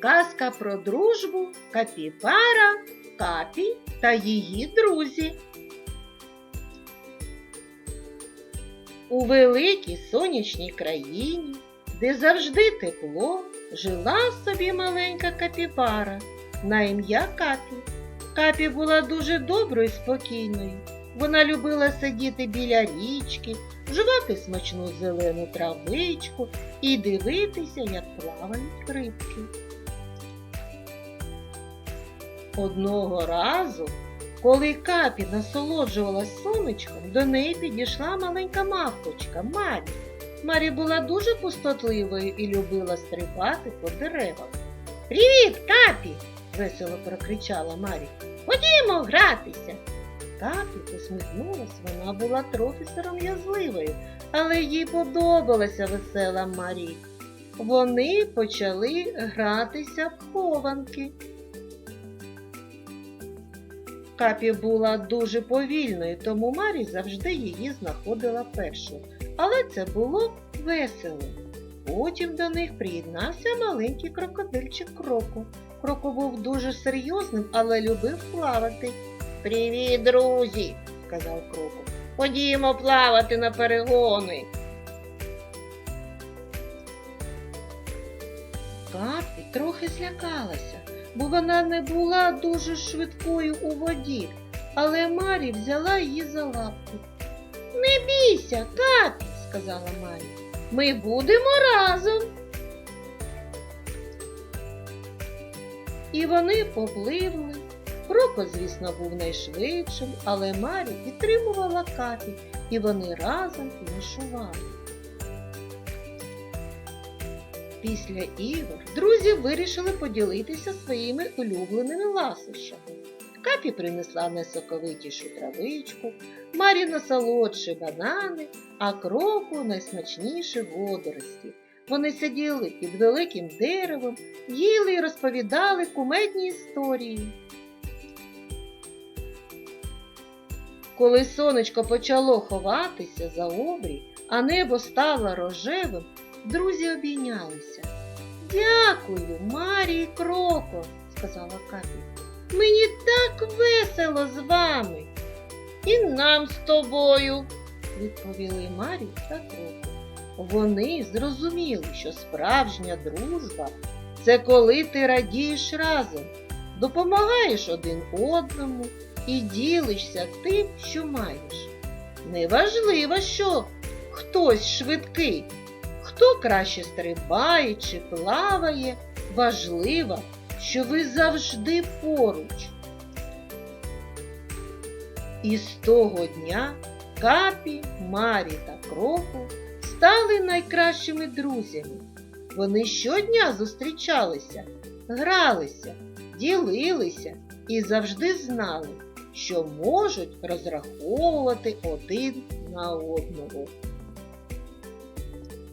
Казка про дружбу Капібара, Капі та її друзі. У великій сонячній країні, де завжди тепло, жила собі маленька капібара на ім'я Капі. Капі була дуже доброю і спокійною. Вона любила сидіти біля річки, жувати смачну зелену травичку і дивитися, як плавають рибки. Одного разу, коли Капі насолоджувалась сонечком, до неї підійшла маленька мавпочка Марі. Марі була дуже пустотливою і любила стрибати по деревах. Привіт, Капі! весело прокричала Марі. Ходімо гратися. Капі посміхнулась, вона була трохи сором'язливою, але їй подобалася весела Марі. Вони почали гратися в хованки. Капі була дуже повільною, тому Марі завжди її знаходила першою. Але це було весело. Потім до них приєднався маленький крокодильчик Кроко. Кроко був дуже серйозним, але любив плавати. Привіт, друзі, сказав Кроко. Ходімо плавати на перегони. Капі трохи злякалася, бо вона не була дуже швидкою у воді, але Марі взяла її за лапку. Не бійся, Капі, сказала Марі. Ми будемо разом. І вони попливли. Кроко, звісно, був найшвидшим, але Марі підтримувала Капі, і вони разом фінішували. Після ігор друзі вирішили поділитися своїми улюбленими ласощами. Капі принесла найсоковитішу травичку, Марі насолодші банани, а кроку найсмачніші водорості. Вони сиділи під великим деревом, їли і розповідали кумедні історії. Коли сонечко почало ховатися за обрій, а небо стало рожевим, друзі обійнялися. Дякую, Марі і Кроко, сказала Капі. Мені так весело з вами. І нам з тобою, відповіли Марі та Кроко. Вони зрозуміли, що справжня дружба це коли ти радієш разом, допомагаєш один одному і ділишся тим, що маєш. Неважливо, що хтось швидкий, хто краще стрибає чи плаває, важливо, що ви завжди поруч. І з того дня Капі, Марі та Кроку стали найкращими друзями. Вони щодня зустрічалися, гралися, ділилися і завжди знали, що можуть розраховувати один на одного.